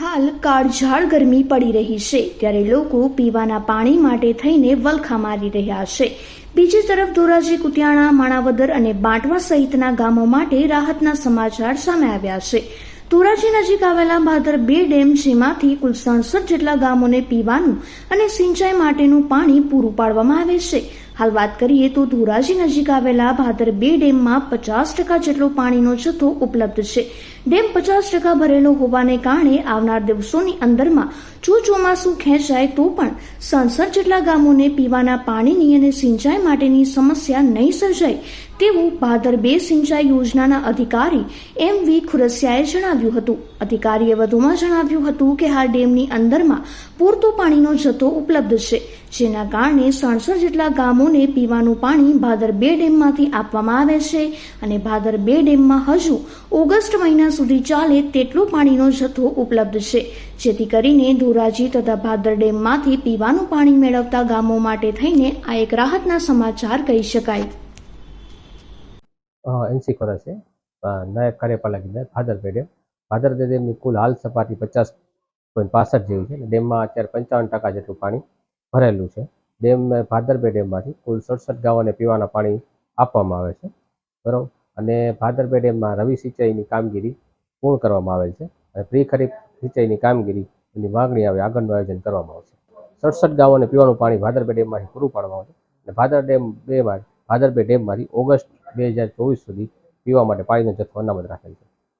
હાલ કાળઝાળ ગરમી પડી રહી છે. ત્યારે લોકો પીવાના પાણી માટે થઈને વલખા મારી રહ્યા છે. બીજી તરફ ધોરાજી, કુતિયાણા, માણાવદર અને બાંટવા સહિતના ગામો માટે રાહતના સમાચાર સામે આવ્યા છે. ધોરાજી નજીક આવેલા ભાદર બે ડેમ જેમાંથી કુલ સડસઠ જેટલા ગામોને પીવાનું અને સિંચાઈ માટેનું પાણી પૂરું પાડવામાં આવે છે. હાલ વાત કરીએ તો ધોરાજી નજીક આવેલા ભાદર બે ડેમમાં પચાસ ટકા જેટલો પાણીનો જથ્થો ઉપલબ્ધ છે. ડેમ પચાસ ટકા ભરેલો હોવાને કારણે આવનાર દિવસોની અંદરમાં જો ચોમાસું ખેંચાય તો પણ સંસદ જેટલા ગામોને પીવાના પાણીની અને સિંચાઈ માટેની સમસ્યા નહીં સર્જાય તેવું ભાદર બે સિંચાઈ યોજનાના અધિકારી એમ વી ખુરસિયાએ જણાવ્યું હતું. અધિકારીએ વધુમાં જણાવ્યું હતું કે હાલ ડેમની અંદરમાં પૂરતો પાણીનો જથ્થો ઉપલબ્ધ છે. જેના કારણે સડસઠ જેટલા ગામોને પીવાનું પાણી ભાદર બે ડેમમાંથી આપવામાં આવે છે અને ભાદર બે ડેમમાં હજુ ઓગસ્ટ મહિના સુધી ચાલે તેટલો પાણીનો જથ્થો ઉપલબ્ધ છે. જેથી કરીને ધોરાજી તથા ભાદર ડેમમાંથી પીવાનું પાણી મેળવતા ગામો માટે થઈને આ એક રાહતના સમાચાર કહી શકાય. એનસી કરે છે. નાયક કાર્યપાલક ભાદર બે ડેમ. ભાદર ડેમની કુલ હાલ સપાટી પચાસ પોઈન્ટ પાસઠ જેવી છે ડેમમાં અત્યારે પંચાવન ટકા જેટલું પાણી ભરેલું છે. ડેમ ભાદરબે ડેમમાંથી કુલ સડસઠ ગામોને પીવાના પાણી આપવામાં આવે છે. બરાબર? અને ભાદરબે ડેમમાં રવિ સિંચાઈની કામગીરી પૂર્ણ કરવામાં આવેલ છે અને પ્રી ખરીફ સિંચાઈની કામગીરી એની માગણી આવે આગળનું આયોજન કરવામાં આવશે. સડસઠ ગામોને પીવાનું પાણી ભાદરબે ડેમમાંથી પૂરું પાડવામાં આવશે અને ભાદર ડેમ બેમાં ભાદર બે ડેમમાંથી ઓગસ્ટ બે હજાર ચોવીસ સુધી પીવા માટે પાણીનો જથ્થો અનામત રાખેલ છે.